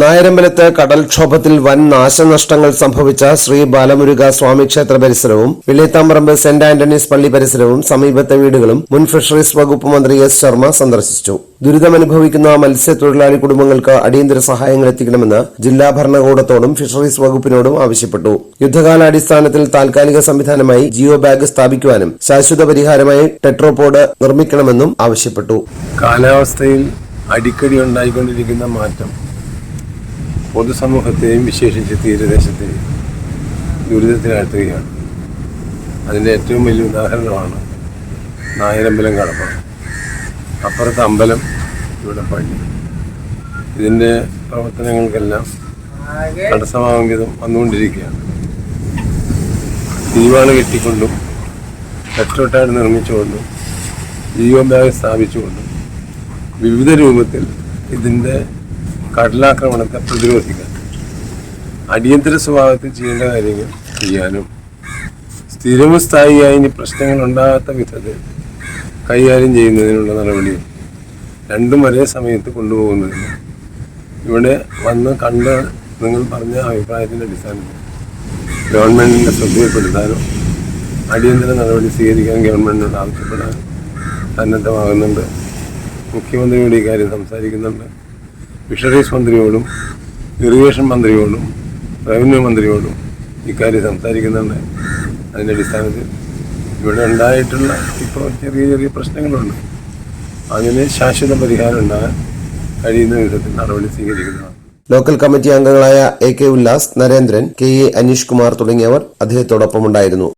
നായരമ്പലത്ത് കടൽക്ഷോഭത്തിൽ വൻ നാശനഷ്ടങ്ങൾ സംഭവിച്ച ശ്രീ ബാലമുരുക സ്വാമി ക്ഷേത്ര പരിസരവും വെള്ളിത്താമ്പറമ്പ് സെന്റ് ആന്റണീസ് പള്ളി പരിസരവും സമീപത്തെ വീടുകളും മുൻ ഫിഷറീസ് വകുപ്പ് മന്ത്രി എസ് ശർമ്മ സന്ദർശിച്ചു. ദുരിതമനുഭവിക്കുന്ന മത്സ്യത്തൊഴിലാളി കുടുംബങ്ങൾക്ക് അടിയന്തര സഹായങ്ങൾ എത്തിക്കണമെന്ന് ജില്ലാ ഭരണകൂടത്തോടും ഫിഷറീസ് വകുപ്പിനോടും ആവശ്യപ്പെട്ടു. യുദ്ധകാലാടിസ്ഥാനത്തിൽ താൽക്കാലിക സംവിധാനമായി ജിയോ ബാഗ് സ്ഥാപിക്കുവാനും ശാശ്വത പരിഹാരമായി ടെട്രോപോഡ് നിർമ്മിക്കണമെന്നും ആവശ്യപ്പെട്ടു. കാലാവസ്ഥയിൽ അടിക്കടി ഉണ്ടായിക്കൊണ്ടിരിക്കുന്ന മാറ്റം പൊതുസമൂഹത്തെയും വിശേഷിച്ച് തീരദേശത്തെയും ദുരിതത്തിലാഴ്ത്തുകയാണ് അതിന്റെ ഏറ്റവും വലിയ ഉദാഹരണമാണ് നായരമ്പലം കടപ്പ അപ്പുറത്തെ അമ്പലം ഇവിടെ പള്ളി ഇതിന്റെ പ്രവർത്തനങ്ങൾക്കെല്ലാം തടസ്സമാകും വിധം വന്നുകൊണ്ടിരിക്കുകയാണ്. തീവാണ് കെട്ടിക്കൊണ്ടും പെട്രോട്ടാട് നിർമ്മിച്ചുകൊണ്ടും ജിയോ ബാഗ് സ്ഥാപിച്ചുകൊണ്ടും വിവിധ രൂപത്തിൽ ഇതിന്റെ കടലാക്രമണത്തെ പ്രതിരോധിക്കാൻ അടിയന്തര സ്വഭാവത്തിൽ ചെയ്യേണ്ട കാര്യങ്ങൾ ചെയ്യാനും സ്ഥിരവും സ്ഥായിയായി ഇനി പ്രശ്നങ്ങൾ ഉണ്ടാകാത്ത വിധത്തിൽ കൈകാര്യം ചെയ്യുന്നതിനുള്ള നടപടിയും രണ്ടും ഒരേ സമയത്ത് കൊണ്ടുപോകുന്നതിന്. ഇവിടെ വന്ന് കണ്ട് നിങ്ങൾ പറഞ്ഞ അഭിപ്രായത്തിന്റെ അടിസ്ഥാനത്തിൽ ഗവൺമെന്റിനെ ശ്രദ്ധയിൽപ്പെടുത്താനും അടിയന്തര നടപടി സ്വീകരിക്കാൻ ഗവൺമെന്റിനോട് ആവശ്യപ്പെടാനും സന്നദ്ധമാകുന്നുണ്ട്. മുഖ്യമന്ത്രിയോട് ഈ കാര്യം സംസാരിക്കുന്നുണ്ട്. ഫിഷറീസ് മന്ത്രിയോടും ഇറിഗേഷൻ മന്ത്രിയോടും റവന്യൂ മന്ത്രിയോടും ഇക്കാര്യം സംസാരിക്കുന്നുണ്ട് അതിന്റെ അടിസ്ഥാനത്തിൽ ഇവിടെ ഉണ്ടായിട്ടുള്ള ഇപ്പോൾ ചെറിയ ചെറിയ പ്രശ്നങ്ങളുണ്ട്. അതിന് ശാശ്വത പരിഹാരം ഉണ്ടാകാൻ കഴിയുന്ന വിധത്തിൽ നടപടി സ്വീകരിക്കുന്നതാണ്. ലോക്കൽ കമ്മിറ്റി അംഗങ്ങളായ A K Ullas Narendran K A Aneesh Kumar തുടങ്ങിയവർ അദ്ദേഹത്തോടൊപ്പമുണ്ടായിരുന്നു.